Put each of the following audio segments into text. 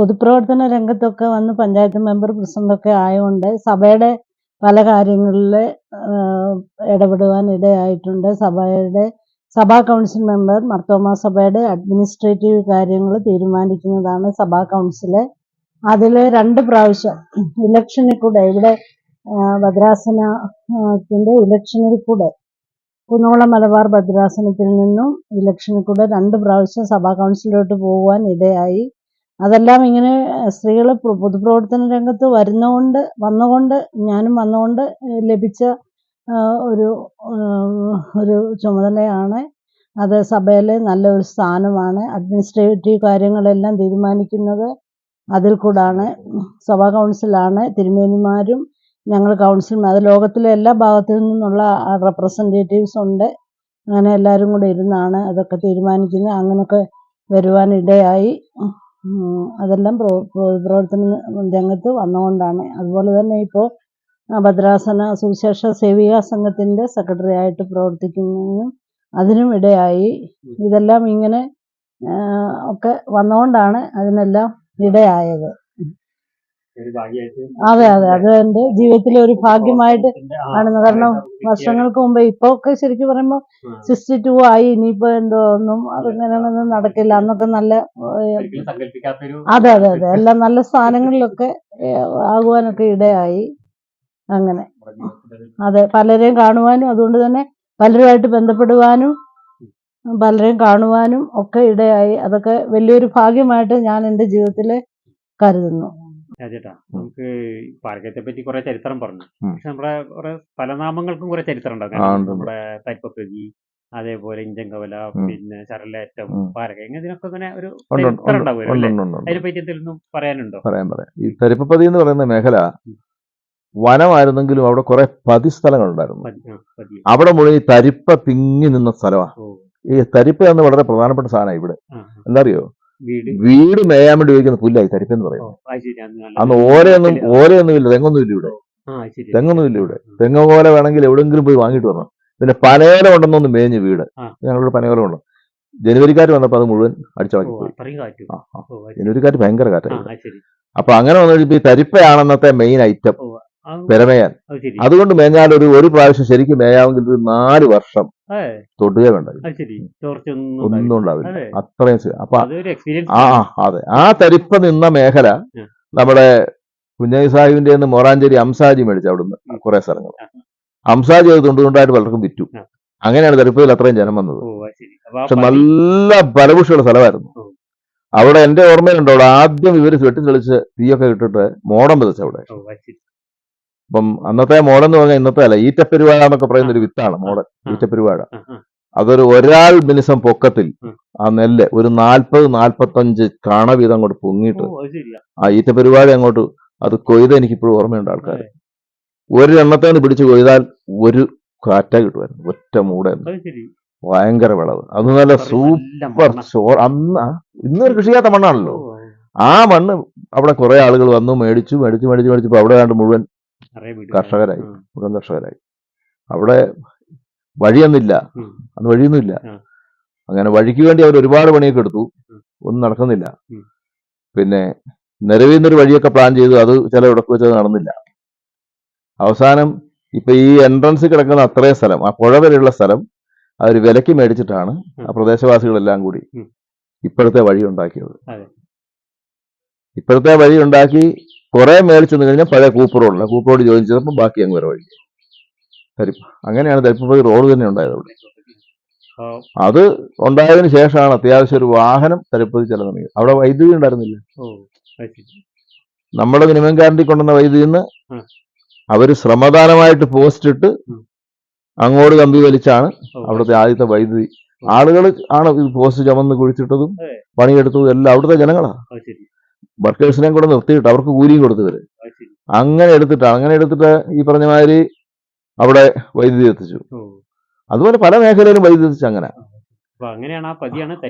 പൊതുപ്രവർത്തന രംഗത്തൊക്കെ വന്ന് പഞ്ചായത്ത് മെമ്പർ പ്രസിഡന്റൊക്കെ ആയതുകൊണ്ട് സഭയുടെ പല കാര്യങ്ങളിൽ ഇടപെടുവാൻ ഇടയായിട്ടുണ്ട്. സഭയുടെ സഭാ കൗൺസിൽ മെമ്പർ മർത്തോമ സഭയുടെ അഡ്മിനിസ്ട്രേറ്റീവ് കാര്യങ്ങൾ തീരുമാനിക്കുന്നതാണ് സഭാ കൗൺസിൽ. അതിൽ രണ്ട് പ്രാവശ്യം ഇലക്ഷനിൽ കൂടെ ഇവിടെ ഭദ്രാസനത്തിന്റെ ഇലക്ഷനിൽ കൂടെ കുന്നോളം മലബാർ ഭദ്രാസനത്തിൽ നിന്നും ഇലക്ഷനിൽ കൂടെ രണ്ട് പ്രാവശ്യം സഭാ കൗൺസിലോട്ട് പോകുവാൻ ഇടയായി. അതെല്ലാം ഇങ്ങനെ സ്ത്രീകൾ പൊതുപ്രവർത്തന രംഗത്ത് വരുന്നതുകൊണ്ട് വന്നുകൊണ്ട് ഞാനും വന്നുകൊണ്ട് ലഭിച്ച ഒരു ഒരു ചുമതലയാണ്. അത് സഭയിലെ നല്ലൊരു സ്ഥാനമാണ്. അഡ്മിനിസ്ട്രേറ്റീവ് കാര്യങ്ങളെല്ലാം തീരുമാനിക്കുന്നത് അതിൽ കൂടാണ്. സഭാ കൗൺസിലാണ് തിരുമേനിമാരും ഞങ്ങൾ കൗൺസിലും അത് ലോകത്തിലെ എല്ലാ ഭാഗത്തു നിന്നുള്ള റെപ്രസെന്റേറ്റീവ്സ് ഉണ്ട്. അങ്ങനെ എല്ലാവരും കൂടെ ഇരുന്നാണ് അതൊക്കെ തീരുമാനിക്കുന്നത്. അങ്ങനെയൊക്കെ ഉം, അതെല്ലാം പ്രോ- പ്രോ- പ്രവർത്തന രംഗത്ത് വന്നുകൊണ്ടാണ്. അതുപോലെ തന്നെ ഇപ്പോൾ ഭദ്രാസന സുവിശേഷ സേവികാ സംഘത്തിന്റെ സെക്രട്ടറി ആയിട്ട് പ്രവർത്തിക്കുന്നതിനും അതിനും ഇടയായി. ഇതെല്ലാം ഇങ്ങനെ ഒക്കെ വന്നുകൊണ്ടാണ് അതിനെല്ലാം ഇടയായത്. അതെ അതെ. അത് എന്റെ ജീവിതത്തിലെ ഒരു ഭാഗ്യമായിട്ട് കാണുന്നത് കാരണം വർഷങ്ങൾക്ക് മുമ്പ് ഇപ്പൊ ഒക്കെ ശരിക്കും പറയുമ്പോൾ സിക്സ്റ്റി ടു ആയി. ഇനിയിപ്പോ എന്തോ ഒന്നും അതിങ്ങനെയൊന്നും നടക്കില്ല. അന്നൊക്കെ നല്ല അതെ അതെ അതെ. എല്ലാം നല്ല സ്ഥാനങ്ങളിലൊക്കെ ആകുവാനൊക്കെ ഇടയായി. അങ്ങനെ. അതെ പലരെയും കാണുവാനും അതുകൊണ്ട് തന്നെ പലരുമായിട്ട് ബന്ധപ്പെടുവാനും പലരെയും കാണുവാനും ഒക്കെ ഇടയായി. അതൊക്കെ വലിയൊരു ഭാഗ്യമായിട്ട് ഞാൻ എന്റെ ജീവിതത്തിൽ കരുതുന്നു. രാജേട്ടാ നമുക്ക് പാർക്കത്തെ പറ്റി കുറെ ചരിത്രം പറഞ്ഞു. പക്ഷെ നമ്മുടെ കുറെ സ്ഥലനാമങ്ങൾക്കും കുറെ ചരിത്രം ഉണ്ടാവും. ആ, കാരണം ഉണ്ട്, ഉണ്ട്. നമ്മുടെ തരിപ്പപ്പതി അതേപോലെ ഇഞ്ചങ്കവല. പിന്നെ ചരലേറ്റം പാർക്ക ഇങ്ങനെ ഇതിനൊക്കെ ഇങ്ങനെ ഒരു ചരിത്രം ഉണ്ട്, ഉണ്ടാവുമല്ലോ. അതിനെ പറ്റി എന്തെങ്കിലും പറയാനുണ്ടോ? പറയാം പറയാം. ഈ തരിപ്പതി എന്ന് പറയുന്ന മേഖല വനമായിരുന്നെങ്കിലും അവിടെ കുറെ പതി- സ്ഥലങ്ങൾ ഉണ്ടായിരുന്നു അവിടെ മുഴുവൻ ഈ തരിപ്പ തിങ്ങി നിന്ന സ്ഥലമാണ് ഈ തരിപ്പ എന്ന് വളരെ പ്രധാനപ്പെട്ട സാധനമാണ് ഇവിടെ. എന്താ അറിയോ? വീട്? മേയാൻ വേണ്ടി ഉപയോഗിക്കുന്ന പുല്ലായി തരിപ്പെന്ന് പറയും. അന്ന് ഓരയൊന്നും. ഓരയൊന്നും ഇല്ല തെങ്ങൊന്നും ഇല്ല ഇവിടെ. തെങ്ങൊന്നും ഇല്ല ഇവിടെ. തെങ്ങ പോലെ വേണമെങ്കിൽ എവിടെങ്കിലും പോയി വാങ്ങിയിട്ട് വരണം. പിന്നെ പനേല ഉണ്ടെന്നൊന്ന് മേഞ്ഞ് വീട്. ഞങ്ങളുടെ പനയോല ഉണ്ട്. ജനുവരിക്കാറ്റ് വന്നപ്പോൾ അത് മുഴുവൻ അടിച്ചിളക്കി പോയി. ജനുവരിക്കാറ്റ് ഭയങ്കര കാറ്റായി അപ്പൊ അങ്ങനെ വന്നു കഴിയുമ്പോൾ ഈ തരിപ്പയാണ് അന്നത്തെ മെയിൻ ഐറ്റം പെരമേയാൻ. അതുകൊണ്ട് മേഞ്ഞാൽ ഒരു ഒരു പ്രാവശ്യം ശരിക്കും മേയാമെങ്കിൽ ഒരു നാല് വർഷം തൊടുക വേണ്ട. ഒന്നും ഉണ്ടാവില്ല. ഉണ്ടാവില്ല. അതെ. അത്രയും അപ്പൊ ആ അതെ. ആ തരിപ്പ നിന്ന മേഖല നമ്മുടെ കുഞ്ഞായി സാഹിബിന്റെ നിന്ന് മൊറാഞ്ചേരി അംസാജി മേടിച്ചു അവിടുന്ന് കുറെ സ്ഥലങ്ങൾ. അംസാജി അത് തൊണ്ടുകൊണ്ടായിട്ട് പലർക്കും വിറ്റു. അങ്ങനെയാണ് തരിപ്പയിൽ അത്രയും ജനം വന്നത്. പക്ഷെ നല്ല ഫലഭൂഷിയുള്ള സ്ഥലമായിരുന്നു. അവിടെ എന്റെ ഓർമ്മയിലുണ്ട്. അവിടെ ആദ്യം ഇവർ വെട്ടിത്തെളിച്ച് തീയൊക്കെ ഇട്ടിട്ട് മോടം വിതച്ചവിടെ. അപ്പം അന്നത്തെ മോഡൽ എന്ന് പറഞ്ഞാൽ ഇന്നത്തെ അല്ല ഈറ്റപ്പെരുവാഴ എന്നൊക്കെ പറയുന്ന ഒരു വിത്താണ് മോഡൽ ഈറ്റ ഈറ്റപ്പെരുവാഴ. അതൊരു ഒരാൾ മിനിസം പൊക്കത്തിൽ ആ. നെല്ല് ഒരു നാൽപ്പത് നാൽപ്പത്തഞ്ച് കാണ വീതം അങ്ങോട്ട് പൊങ്ങിയിട്ട് ആ ഈറ്റപ്പെരുവാഴ അങ്ങോട്ട് അത് കൊയ്ത് എനിക്കിപ്പോഴും ഓർമ്മയുണ്ട് ആൾക്കാർ ഒരു എണ്ണത്തേന്ന് പിടിച്ച് കൊയ്താൽ ഒരു കാറ്റ കിട്ടുമായിരുന്നു ഒറ്റ മൂടായിരുന്നു ഭയങ്കര വിളവ്. അത് നല്ല സൂപ്പർ. ചോർ അന്ന് ഇന്നൊരു കൃഷിയാത്ത ചെയ്യാത്ത മണ്ണാണല്ലോ ആ മണ്ണ് അവിടെ കുറെ ആളുകൾ വന്നു മേടിച്ചു മേടിച്ചു മേടിച്ചു മേടിച്ചപ്പോ അവിടെ കണ്ട് മുഴുവൻ. കർഷകരായി. മുഴുവൻ കർഷകരായി. അവിടെ വഴിയൊന്നില്ല. അന്ന് വഴിയൊന്നുമില്ല. അങ്ങനെ വഴിക്ക് വേണ്ടി അവർ ഒരുപാട് പണിയൊക്കെ എടുത്തു. ഒന്നും നടക്കുന്നില്ല. പിന്നെ നിലവിൽ നിന്നൊരു വഴിയൊക്കെ പ്ലാൻ ചെയ്തു. അത് ചില ഇടയ്ക്ക് വെച്ചത് നടന്നില്ല. അവസാനം ഇപ്പൊ ഈ എൻട്രൻസ് കിടക്കുന്ന അത്രയും സ്ഥലം ആ പുഴ വരെയുള്ള സ്ഥലം അവർ വിലക്ക് മേടിച്ചിട്ടാണ് ആ പ്രദേശവാസികളെല്ലാം കൂടി ഇപ്പോഴത്തെ വഴി ഉണ്ടാക്കിയത്. ഇപ്പോഴത്തെ വഴി ഉണ്ടാക്കി കുറെ മേടിച്ചെന്ന് കഴിഞ്ഞാൽ പഴയ കൂപ്പ് റോഡില്ല കൂപ്പ് റോഡ് ജോയിൻ ചെയ്തപ്പോൾ ബാക്കി അങ്ങ് വരെ വഴി തരിപ്പ് അങ്ങനെയാണ് തരിപ്പപ്പതി റോഡ് തന്നെ ഉണ്ടായത് അവിടെ. അത് ഉണ്ടായതിനു ശേഷമാണ് അത്യാവശ്യം ഒരു വാഹനം തരിപ്പതി ചെല്ലാൻ തുടങ്ങിയത് അവിടെ വൈദ്യുതി ഉണ്ടായിരുന്നില്ല. നമ്മുടെ മിനിമം ഗ്യാരണ്ടി കൊണ്ടുവന്ന വൈദ്യുതി നിന്ന് അവർ ശ്രമദാനമായിട്ട് പോസ്റ്റ് ഇട്ട് അങ്ങോട്ട് കമ്പി വലിച്ചാണ് അവിടുത്തെ ആദ്യത്തെ വൈദ്യുതി. ആളുകൾ ആണ് ഇത് പോസ്റ്റ് ചമന്ന് കുഴിച്ചിട്ടതും. പണിയെടുത്തതും എല്ലാം അവിടുത്തെ ജനങ്ങളാണ് വർക്കേഴ്സിനെയും കൂടെ നിർത്തിയിട്ട് അവർക്ക് കൂലിയും കൊടുത്തവര് അങ്ങനെ എടുത്തിട്ട് അങ്ങനെ എടുത്തിട്ട് ഈ പറഞ്ഞ മാതിരി അവിടെ വൈദ്യുതി എത്തിച്ചു. അതുപോലെ പല മേഖലയിലും വൈദ്യുതി എത്തിച്ചു അങ്ങനെ.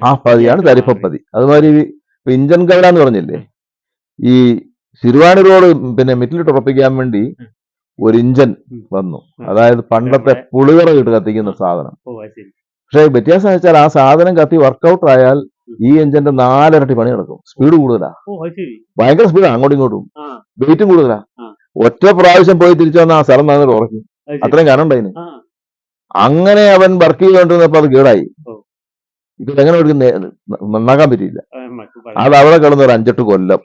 ആ പതിയാണ് തരിപ്പപ്പതി അതുമാതിരി ഇഞ്ചൻ കവല എന്ന് പറഞ്ഞില്ലേ? ഈ ശിരുവാണി റോഡ് പിന്നെ മിറ്റിലിട്ട് ഉറപ്പിക്കാൻ വേണ്ടി ഒരു ഇഞ്ചൻ വന്നു. അതായത് പണ്ടത്തെ പുളികറ ഇട്ട് കത്തിക്കുന്ന സാധനം. പക്ഷേ വ്യത്യാസം വെച്ചാൽ ആ സാധനം കത്തി വർക്കൗട്ട് ആയാൽ ഈ എഞ്ചിന്റെ നാലരട്ടി പണി നടക്കും. സ്പീഡ് കൂടുതലാ. ഭയങ്കര സ്പീഡാ അങ്ങോട്ടും ഇങ്ങോട്ടും. വെയിറ്റും കൂടുതലാ. ഒറ്റ പ്രാവശ്യം പോയി തിരിച്ചു വന്ന ആ സ്ഥലം നന്നായിട്ട് ഉറക്കും. അത്രയും കാരണം ഉണ്ടായിന് അങ്ങനെ അവൻ വർക്ക് ചെയ്തുകൊണ്ടിരുന്നപ്പോ അത് കേടായി. ഇപ്പൊ എങ്ങനെ ഒരു നന്നാക്കാൻ പറ്റിയില്ല. അത് അവിടെ കിടന്ന ഒരു അഞ്ചെട്ട് കൊല്ലം.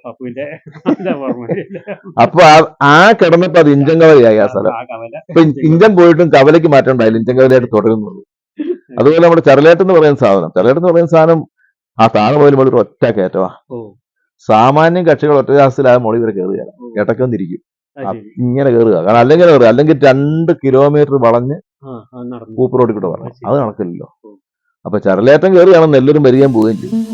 അപ്പൊ ആ- കിടന്നപ്പോ അത് ഇഞ്ചൻ കവലയായി ആ സ്ഥലം. ഇപ്പൊ ഇഞ്ചൻ പോയിട്ടും കവലയ്ക്ക് മാറ്റം ഉണ്ടായില്ല. ഇഞ്ചൻ കവലയായിട്ട് തുടരുന്നുള്ളൂ. അതുപോലെ നമ്മുടെ ചെറലേട്ട് എന്ന് പറയുന്ന സാധനം. ചെറലേട്ട് എന്ന് പറയുന്ന സാധനം ആ താഴെ പോലും ഒരു ഒറ്റ കയറ്റവാ. സാമാന്യം കക്ഷികൾ ഒറ്റ രാസത്തിലായ മോളി വരെ കയറുകയാണ് ഇടക്കം തിരിക്കും ഇങ്ങനെ കയറുക കാരണം അല്ലെങ്കിൽ കയറുക അല്ലെങ്കിൽ രണ്ട് കിലോമീറ്റർ വളഞ്ഞ് കൂപ്പ് റോഡിൽ കൂടെ വരണം. അത് നടക്കില്ലല്ലോ. അപ്പൊ ചരലേറ്റം കയറുകയാണെങ്കിൽ എല്ലാവരും വരികയും പോവുകയും ചെയ്യും.